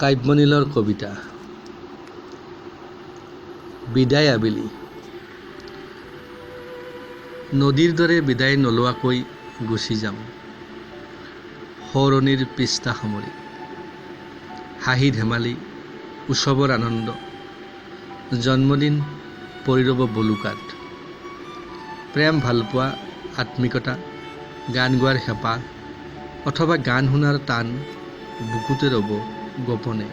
কাব্যনীলৰ কবিতা। বিদায় আবেলি। নদীৰ দৰে বিদায় নোলোৱাকৈ গুচি যাম। সৰণিৰ পৃষ্ঠা সামৰি। হাঁহি ধেমালি, উৎসৱৰ আনন্দ। জন্মদিন পৰি বলুকাত প্ৰেম ভালপোৱা, আত্মিকতা, গান গোৱাৰ হেঁপাহ। অথবা গান শুনাৰ টান বুকুতে ৰ'ব গোপনে।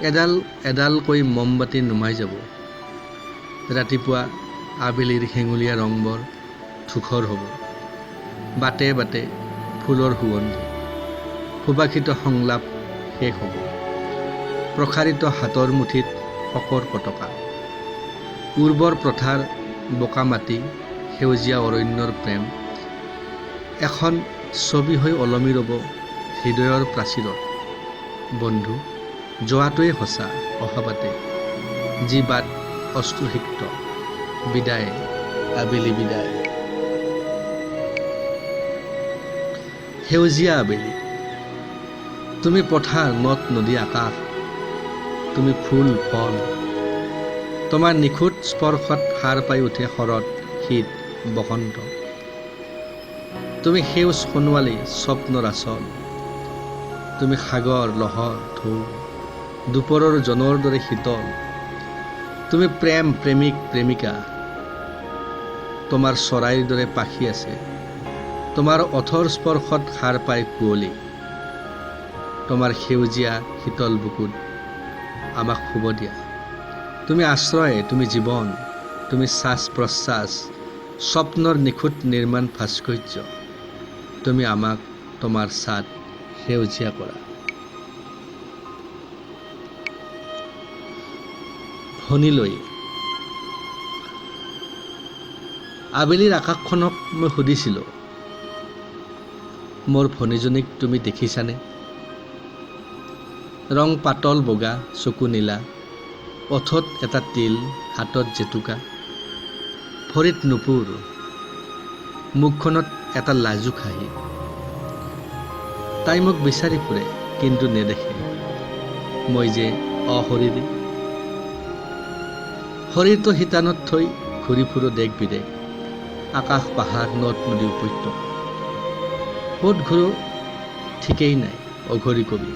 এডাল এডালকৈ মমবাতি নুমাই যাব। ৰাতিপুৱা আবেলিৰ হেঙুলীয়া ৰংবোৰ ধূসৰ হ'ব। বাটে বাটে ফুলৰ সুগন্ধি। সুবাসিত সংলাপ শেষ হ'ব। প্ৰসাৰিত হাতৰ মুঠিত শকৰ পতকা। উৰ্বৰ পথাৰ বোকা মাটি সেউজীয়া অৰণ্যৰ প্ৰেম। এখন ছবি হৈ ওলমি ৰ'ব হৃদয়ৰ প্ৰাচীৰত। বন্ধু, যোৱাটোৱে সঁচা অহাবাতে যি বাট অশ্ৰুসিক্ত, বিদায়, আবেলি বিদায়। সেউজীয়া আবেলি। তুমি পথাৰ নদ নদী, আকাশ। তুমি ফুল, ফল। তোমাৰ নিখুঁত স্পৰ্শত সাৰ পাই উঠে শৰৎ শীত, বসন্ত। তুমি সেউজ সোণোৱালী স্বপ্নৰ আচল তুমি সাগৰ লহৰ ঢৌ, দুপৰৰ জনৰ দৰে শীতল। তুমি প্ৰেম, প্ৰেমিক, প্ৰেমিকা। তোমাৰ চৰাইৰ দৰে পাখি আছে। তোমাৰ ওঠৰ স্পৰ্শত সাৰ পাই কুঁৱলী। তোমাৰ সেউজীয়া, শীতল বুকুত আমাক শুব দিয়া। তুমি আশ্ৰয়, তুমি জীৱন, তুমি শ্বাস প্ৰশ্বাস, স্বপ্নৰ নিখুঁত নিৰ্মাণ ভাস্কৰ্য। তুমি আমাক, তোমাৰ ছাদ। সেউজীয়া কৰা ভনীলৈ আবেলিৰ আকাশখনক মই সুধিছিলোঁ, মোৰ ভনীজনীক তুমি দেখিছানে? ৰং পাতল বগা, চকু নীলা ওঠত এটা তিল, হাতত জেতুকা, ভৰিত নুপুৰ, মুখখনত এটা লাজুক হাঁহি। তাই মোক বিচাৰি ফুৰে, কিন্তু নেদেখে। মই যে অশৰীৰী। শৰীৰটো শিতানত থৈ ঘূৰি ফুৰো দেশ বিদেশ, আকাশ, পাহাৰ, নদ, নদী উপত্যকা। ক'ত ঘূৰো, ঠিকেই নাই, অঘৰী কবি।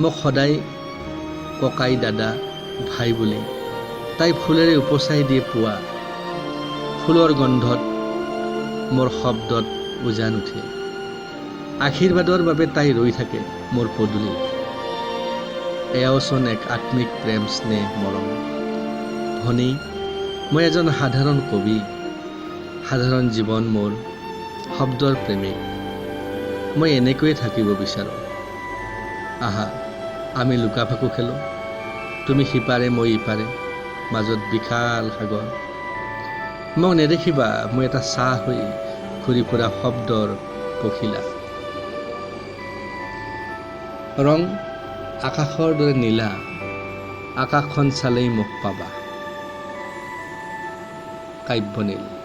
মোক সদায় ককাই, দাদা, ভাই বুলি, তাই ফুলেৰে উপচাই দিয়ে পুৱা। ফুলৰ গন্ধত মোৰ শব্দত উজান উঠে। আশীৰ্বাদৰ বাবে তাই ৰৈ থাকে মোৰ পদূলি। এয়াওচোন এক আত্মিক প্ৰেম স্নেহ মৰম। ভনী মই এজন সাধাৰণ কবি, সাধাৰণ জীৱন মোৰ শব্দৰ প্ৰেমিক মই এনেকৈয়ে থাকিব বিচাৰোঁ। আহা, আমি লুকা ভাকু খেলোঁ। তুমি সিপাৰে, মই ইপাৰে, মাজত বিশাল সাগৰ। মোক নেদেখিবা, মই এটা চাহ হৈ ঘূৰি ফুৰা শব্দৰ পখিলা। ৰং আকাশৰ দৰে নীলা আকাশখন চালেই মোক পাবা। কাব্যনীল।